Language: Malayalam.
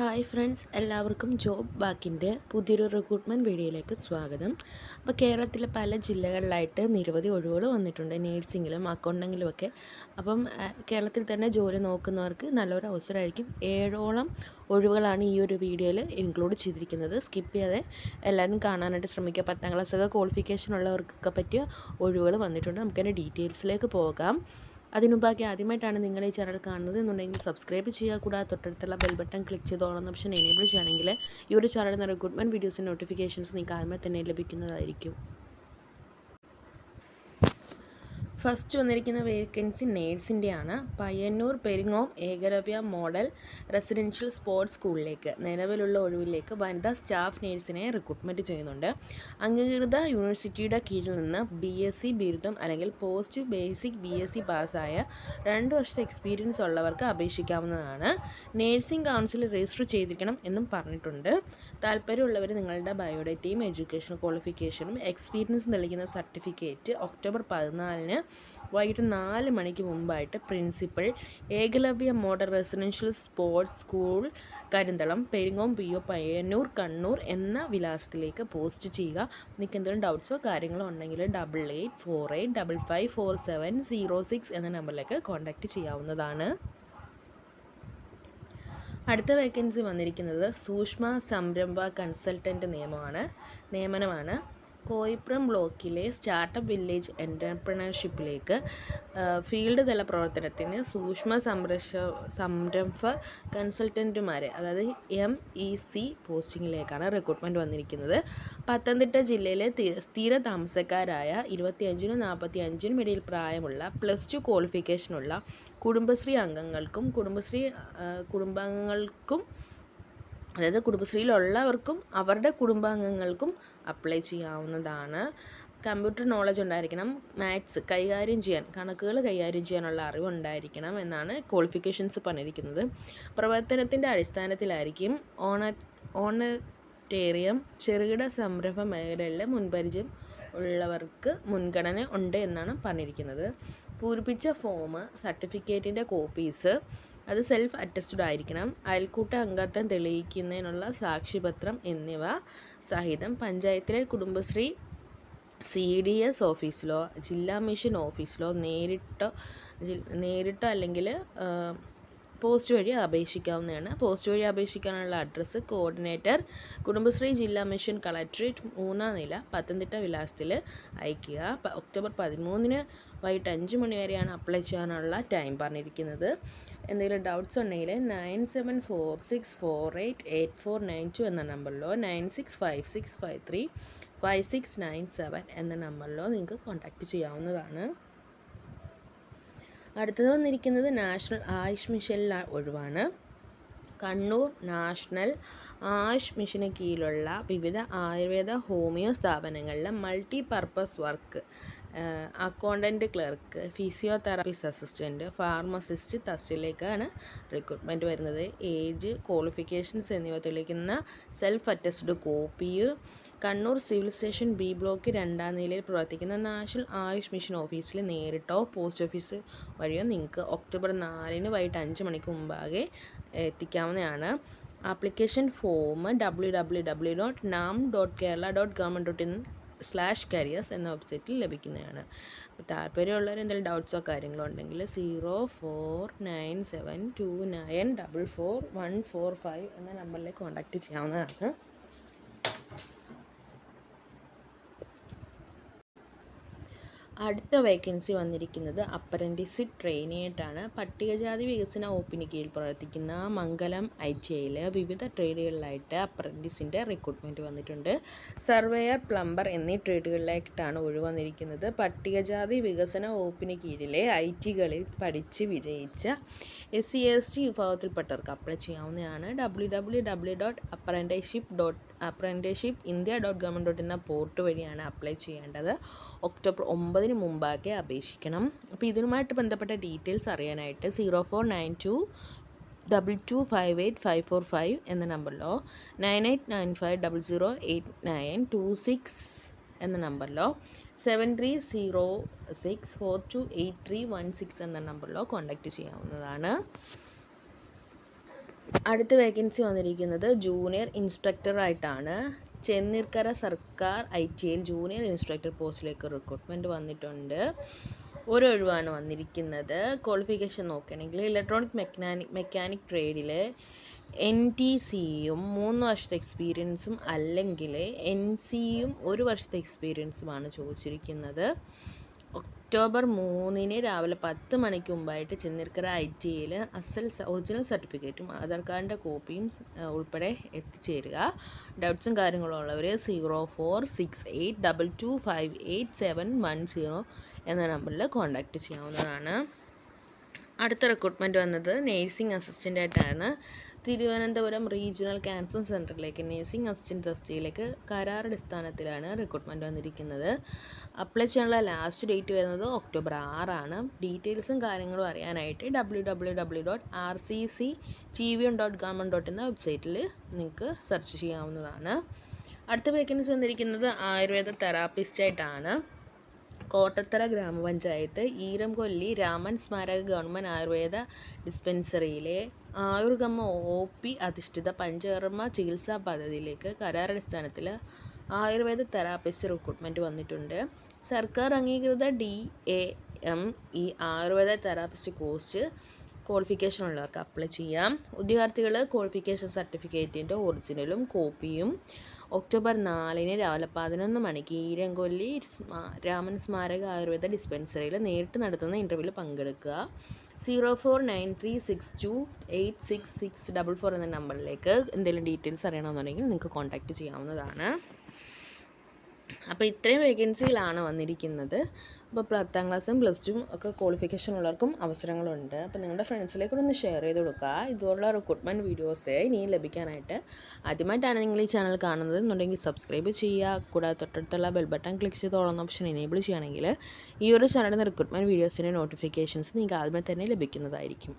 ഹായ് ഫ്രണ്ട്സ് എല്ലാവർക്കും ജോബ് ബാക്കിന്റെ പുതിയൊരു റിക്രൂട്ട്മെന്റ് വീഡിയോയിലേക്ക് സ്വാഗതം. അപ്പോൾ കേരളത്തിലെ പല ജില്ലകളിലായിട്ട് നിരവധി ഒഴിവുകൾ വന്നിട്ടുണ്ട് നേഴ്സിങ്ങിലും അക്കൗണ്ടിങ്ങിലും ഒക്കെ അപ്പം കേരളത്തിൽ തന്നെ ജോലി നോക്കുന്നവർക്ക് നല്ലൊരു അവസരമായിരിക്കും. ഏഴോളം ഒഴിവുകളാണ് ഈ ഒരു വീഡിയോയിൽ ഇൻക്ലൂഡ് ചെയ്തിരിക്കുന്നത്. സ്കിപ്പ് ചെയ്യാതെ എല്ലാവരും കാണാനായിട്ട് ശ്രമിക്കുക. പത്താം ക്ലാസ്സൊക്കെ ക്വാളിഫിക്കേഷൻ ഉള്ളവർക്കൊക്കെ പറ്റിയ ഒഴിവുകൾ വന്നിട്ടുണ്ട്. നമുക്കതിന്റെ ഡീറ്റെയിൽസിലേക്ക് പോകാം. അതിനുമുമ്പാക്കി ആദ്യമായിട്ടാണ് നിങ്ങൾ ഈ ചാനൽ കാണുന്നത് എന്നുണ്ടെങ്കിൽ സബ്സ്ക്രൈബ് ചെയ്യുക. കൂടാതെ തൊട്ടടുത്തുള്ള ബെൽ ബട്ടൺ ക്ലിക്ക് ചെയ്ത് ഓളം ഓപ്ഷൻ എനേബിൾ ചെയ്യുകയാണെങ്കിൽ ഈ ഒരു ചാനൽ നിന്ന് റിക്രൂട്ട്മെന്റ് വീഡിയോസിന്റെ നോട്ടിഫിക്കേഷൻസ് നിങ്ങൾക്ക് ആദ്യമേ തന്നെ ലഭിക്കുന്നതായിരിക്കും. ഫസ്റ്റ് വന്നിരിക്കുന്ന vacancy നേഴ്സിന്റെയാണ് Payyanur Peringome Ekalavya model residential sports സ്കൂളിലേക്ക്. നിലവിലുള്ള ഒഴിവിലേക്ക് വനിതാ സ്റ്റാഫ് നേഴ്സിനെ റിക്രൂട്ട്മെന്റ് ചെയ്യുന്നുണ്ട്. അംഗീകൃത യൂണിവേഴ്സിറ്റിയുടെ കീഴിൽ നിന്ന് ബി എസ് സി ബിരുദം അല്ലെങ്കിൽ post basic B S C പാസ്സായ രണ്ട് വർഷത്തെ എക്സ്പീരിയൻസ് ഉള്ളവർക്ക് അപേക്ഷിക്കാവുന്നതാണ്. നേഴ്സിംഗ് കൗൺസിൽ രജിസ്റ്റർ ചെയ്തിരിക്കണം എന്നും പറഞ്ഞിട്ടുണ്ട്. താല്പര്യമുള്ളവർ നിങ്ങളുടെ ബയോഡേറ്റയും എഡ്യൂക്കേഷൻ ക്വാളിഫിക്കേഷനും എക്സ്പീരിയൻസ് നൽകുന്ന സർട്ടിഫിക്കറ്റ് ഒക്ടോബർ പതിനാലിന് വൈകിട്ട് നാല് മണിക്ക് മുമ്പായിട്ട് principal Ekalavya model residential sports school Karinthalam Peringome P O Payyanur Kannur എന്ന വിലാസത്തിലേക്ക് പോസ്റ്റ് ചെയ്യുക. നിങ്ങൾക്ക് എന്തെങ്കിലും ഡൗട്ട്സോ കാര്യങ്ങളോ ഉണ്ടെങ്കിൽ double eight four eight double five four seven zero six എന്ന നമ്പറിലേക്ക് കോൺടാക്റ്റ് ചെയ്യാവുന്നതാണ്. അടുത്ത വേക്കൻസി വന്നിരിക്കുന്നത് സൂക്ഷ്മ സംരംഭ കൺസൾട്ടന്റ് നിയമമാണ് നിയമനമാണ്. കോയിപ്രം ബ്ലോക്കിലെ സ്റ്റാർട്ടപ്പ് വില്ലേജ് എന്റർപ്രണർഷിപ്പിലേക്ക് ഫീൽഡ് തല പ്രവർത്തനത്തിന് സൂക്ഷ്മ സംരക്ഷ സംരംഭ കൺസൾട്ടന്റുമാരെ അതായത് എം ഇ സി പോസ്റ്റിങ്ങിലേക്കാണ് റിക്രൂട്ട്മെന്റ് വന്നിരിക്കുന്നത്. പത്തനംതിട്ട ജില്ലയിലെ സ്ഥിര താമസക്കാരായ ഇരുപത്തിയഞ്ചിനും നാൽപ്പത്തി അഞ്ചിനും ഇടയിൽ പ്രായമുള്ള പ്ലസ് ടു ക്വാളിഫിക്കേഷനുള്ള കുടുംബശ്രീ അംഗങ്ങൾക്കും കുടുംബശ്രീ കുടുംബാംഗങ്ങൾക്കും അതായത് കുടുംബശ്രീയിലുള്ളവർക്കും അവരുടെ കുടുംബാംഗങ്ങൾക്കും അപ്ലൈ ചെയ്യാവുന്നതാണ്. കമ്പ്യൂട്ടർ നോളജ് ഉണ്ടായിരിക്കണം മാത്സ് കൈകാര്യം ചെയ്യാൻ കണക്കുകൾ കൈകാര്യം ചെയ്യാനുള്ള അറിവുണ്ടായിരിക്കണം എന്നാണ് ക്വാളിഫിക്കേഷൻസ് പറഞ്ഞിരിക്കുന്നത്. പ്രവർത്തനത്തിന്റെ അടിസ്ഥാനത്തിലായിരിക്കും ഓണ ഓണറ്റേറിയം ചെറുകിട സംരംഭ മേഖലകളിലെ മുൻപരിചയം ഉള്ളവർക്ക് മുൻഗണന ഉണ്ട് എന്നാണ് പറഞ്ഞിരിക്കുന്നത്. പൂരിപ്പിച്ച ഫോം സർട്ടിഫിക്കറ്റിന്റെ കോപ്പീസ് അത് സെൽഫ് അറ്റസ്റ്റഡ് ആയിരിക്കണം. അയൽക്കൂട്ട അംഗത്വം തെളിയിക്കുന്നതിനുള്ള സാക്ഷിപത്രം എന്നിവ സഹിതം പഞ്ചായത്തിലെ കുടുംബശ്രീ സി ഡി എസ് ഓഫീസിലോ ജില്ലാ മിഷൻ ഓഫീസിലോ നേരിട്ടോ നേരിട്ടോ അല്ലെങ്കിൽ പോസ്റ്റ് വഴി അപേക്ഷിക്കാവുന്നതാണ്. പോസ്റ്റ് വഴി അപേക്ഷിക്കാനുള്ള അഡ്രസ്സ് കോർഡിനേറ്റർ കുടുംബശ്രീ ജില്ലാ മിഷൻ കളക്ടറേറ്റ് മൂന്നാം നില പത്തനംതിട്ട വിലാസത്തിൽ അയക്കുക ഒക്ടോബർ പതിമൂന്നിന് വൈകിട്ട് അഞ്ച് മണി വരെയാണ് അപ്ലൈ ചെയ്യാനുള്ള ടൈം പറഞ്ഞിരിക്കുന്നത്. എന്തെങ്കിലും ഡൗട്ട്സ് ഉണ്ടെങ്കിൽ nine seven four six four eight eight four nine two എന്ന നമ്പറിലോ nine six five six five three five six nine seven എന്ന നമ്പറിലോ നിങ്ങൾക്ക് കോൺടാക്റ്റ് ചെയ്യാവുന്നതാണ്. അടുത്തത് വന്നിരിക്കുന്നത് നാഷണൽ ആയുഷ് മിഷനിൽ ഒഴിവാണ്. കണ്ണൂർ നാഷണൽ ആയുഷ് മിഷന് കീഴിലുള്ള വിവിധ ആയുർവേദ ഹോമിയോ സ്ഥാപനങ്ങളിലെ multi purpose worker accountant clerk physiotherapist assistant pharmacist തസ്റ്റിലേക്കാണ് recruitment വരുന്നത്. ഏജ് ക്വാളിഫിക്കേഷൻസ് എന്നിവ തെളിയിക്കുന്ന self attested copy Kannur civil station B block രണ്ടാം നിലയിൽ പ്രവർത്തിക്കുന്ന നാഷണൽ ആയുഷ് മിഷൻ ഓഫീസിൽ നേരിട്ടോ പോസ്റ്റ് ഓഫീസ് വഴിയോ നിങ്ങൾക്ക് ഒക്ടോബർ നാലിന് വൈകിട്ട് അഞ്ച് മണിക്ക് മുമ്പാകെ എത്തിക്കാവുന്നതാണ്. Application form W W W dot NAM dot Kerala dot government dot in slash careers എന്ന വെബ്സൈറ്റിൽ ലഭിക്കുന്നതാണ്. അപ്പോൾ താല്പര്യമുള്ളവർ എന്തെങ്കിലും ഡൗട്ട്സോ കാര്യങ്ങളോ ഉണ്ടെങ്കിൽ zero four nine seven two nine double four one four five എന്ന നമ്പറിലേക്ക് കോൺടാക്റ്റ് ചെയ്യാവുന്നതാണ്. അടുത്ത വേക്കൻസി വന്നിരിക്കുന്നത് അപ്രന്റിസ് ട്രെയിനിയായിട്ടാണ്. പട്ടികജാതി വികസന വകുപ്പിന് കീഴിൽ പ്രവർത്തിക്കുന്ന മംഗലം ഐ ടി ഐയിൽ വിവിധ ട്രേഡുകളിലായിട്ട് അപ്രന്റിസിന്റെ റിക്രൂട്ട്മെന്റ് വന്നിട്ടുണ്ട്. സർവേയർ പ്ലംബർ എന്നീ ട്രേഡുകളിലായിട്ടാണ് ഒഴിവന്നിരിക്കുന്നത്. പട്ടികജാതി വികസന വകുപ്പിന് കീഴിലെ ഐ ടികളിൽ പഠിച്ച് വിജയിച്ച എസ് സി എസ് ടി വിഭാഗത്തിൽപ്പെട്ടവർക്ക് അപ്ലൈ ചെയ്യാവുന്നതാണ്. W W W dot apprenticeship dot apprenticeship India dot government dot എന്ന പോർട്ട് വഴിയാണ് അപ്ലൈ ചെയ്യേണ്ടത്. ഒക്ടോബർ ഒമ്പതിന് മുമ്പാകെ അപേക്ഷിക്കണം. അപ്പോൾ ഇതിനുമായിട്ട് ബന്ധപ്പെട്ട ഡീറ്റെയിൽസ് അറിയാനായിട്ട് zero four nine two double two five eight five four five എന്ന നമ്പറിലോ nine eight nine five double zero eight nine two six എന്ന നമ്പറിലോ seven three zero six four two eight three one six എന്ന നമ്പറിലോ കോൺടാക്റ്റ് ചെയ്യാവുന്നതാണ്. അടുത്ത വേക്കൻസി വന്നിരിക്കുന്നത് ജൂനിയർ ഇൻസ്ട്രക്ടറായിട്ടാണ് ചെന്നിർക്കര സർക്കാർ ഐ ടി ഐയിൽ ജൂനിയർ ഇൻസ്ട്രക്ടർ പോസ്റ്റിലേക്ക് റിക്രൂട്ട്മെന്റ് വന്നിട്ടുണ്ട്. ഒരു ഒഴിവാണ് വന്നിരിക്കുന്നത്. ക്വാളിഫിക്കേഷൻ നോക്കുകയാണെങ്കിൽ ഇലക്ട്രോണിക് മെക്കാനിക് മെക്കാനിക് ട്രേഡിൽ എൻ ടി സിയും മൂന്ന് വർഷത്തെ എക്സ്പീരിയൻസും അല്ലെങ്കിൽ എൻ സിയും ഒരു വർഷത്തെ എക്സ്പീരിയൻസുമാണ് ചോദിച്ചിരിക്കുന്നത്. ഒക്ടോബർ മൂന്നിന് രാവിലെ പത്ത് മണിക്ക് മുമ്പായിട്ട് ചെന്നിർക്കര ഐ ടി ഐയിൽ അസൽ ഒറിജിനൽ സർട്ടിഫിക്കറ്റും ആധാർ കാർഡിന്റെ കോപ്പിയും ഉൾപ്പെടെ എത്തിച്ചേരുക. ഡൗട്ട്സും കാര്യങ്ങളും ഉള്ളവർ zero four six eight double two five eight seven one zero എന്ന നമ്പറിൽ കോൺടാക്റ്റ് ചെയ്യാവുന്നതാണ്. അടുത്ത റിക്രൂട്ട്മെന്റ് വന്നത് നേഴ്സിംഗ് അസിസ്റ്റന്റായിട്ടാണ് തിരുവനന്തപുരം റീജിയണൽ ക്യാൻസർ സെന്ററിലേക്ക് നേഴ്സിംഗ് അസിസ്റ്റന്റ് തസ്തിയിലേക്ക് കരാറടിസ്ഥാനത്തിലാണ് റിക്രൂട്ട്മെന്റ് വന്നിരിക്കുന്നത്. അപ്ലൈ ചെയ്യാനുള്ള ലാസ്റ്റ് ഡേറ്റ് വരുന്നത് ഒക്ടോബർ ആറാണ്. ഡീറ്റെയിൽസും കാര്യങ്ങളും അറിയാനായിട്ട് W W W dot R C C T V dot government dot എന്ന വെബ്സൈറ്റിൽ നിങ്ങൾക്ക് സെർച്ച് ചെയ്യാവുന്നതാണ്. അടുത്ത വേക്കൻസി വന്നിരിക്കുന്നത് ആയുർവേദ തെറാപ്പിസ്റ്റായിട്ടാണ് കോട്ടത്തറ ഗ്രാമപഞ്ചായത്ത് ഈരംകൊല്ലി രാമൻ സ്മാരക ഗവൺമെന്റ് ആയുർവേദ ഡിസ്പെൻസറിയിലെ ആയുർഗമ ഒ പി അധിഷ്ഠിത പഞ്ചകർമ്മ ചികിത്സാ പദ്ധതിയിലേക്ക് കരാറടിസ്ഥാനത്തിൽ ആയുർവേദ തെറാപ്പിസ്റ്റ് റിക്രൂട്ട്മെന്റ് വന്നിട്ടുണ്ട്. സർക്കാർ അംഗീകൃത D A M E Ayurveda therapist course qualification ഉള്ളവർക്ക് അപ്ലൈ ചെയ്യാം. ഉദ്യോഗാർത്ഥികൾ ക്വാളിഫിക്കേഷൻ സർട്ടിഫിക്കറ്റിന്റെ ഒറിജിനലും കോപ്പിയും ഒക്ടോബർ നാലിന് രാവിലെ പതിനൊന്ന് മണിക്ക് ഈരങ്കൊല്ലി രാമൻ സ്മാരക ആയുർവേദ ഡിസ്പെൻസറിയിൽ നേരിട്ട് നടത്തുന്ന ഇന്റർവ്യൂവിൽ പങ്കെടുക്കുക. Zero four nine three six two eight six six double four എന്ന നമ്പറിലേക്ക് എന്തെങ്കിലും ഡീറ്റെയിൽസ് അറിയണമെന്നുണ്ടെങ്കിൽ നിങ്ങൾക്ക് കോൺടാക്റ്റ് ചെയ്യാവുന്നതാണ്. അപ്പോൾ ഇത്രയും വേക്കൻസികളാണ് വന്നിരിക്കുന്നത്. അപ്പോൾ പത്താം ക്ലാസ്സും പ്ലസ് ടുവും ഒക്കെ ക്വാളിഫിക്കേഷൻ ഉള്ളവർക്കും അവസരങ്ങളുണ്ട്. അപ്പോൾ നിങ്ങളുടെ ഫ്രണ്ട്സിലേക്കൂടെ ഒന്ന് ഷെയർ ചെയ്ത് കൊടുക്കുക. ഇതുപോലുള്ള റിക്രൂട്ട്മെന്റ് വീഡിയോസ് ഇനിയും ലഭിക്കാനായിട്ട്. ആദ്യമായിട്ടാണ് നിങ്ങൾ ഈ ചാനൽ കാണുന്നത്. എന്നുണ്ടെങ്കിൽ സബ്സ്ക്രൈബ് ചെയ്യുക. കൂടാതെ തൊട്ടടുത്തുള്ള ബെൽ ബട്ടൺ ക്ലിക്ക് ചെയ്ത് ഓളുന്ന ഓപ്ഷൻ എനേബിൾ ചെയ്യുകയാണെങ്കിൽ ഈ ഒരു ചാനലിന്റെ റിക്രൂട്ട്മെന്റ് വീഡിയോസിന്റെ നോട്ടിഫിക്കേഷൻസ് നിങ്ങൾക്ക് ആദ്യമേ തന്നെ ലഭിക്കുന്നതായിരിക്കും.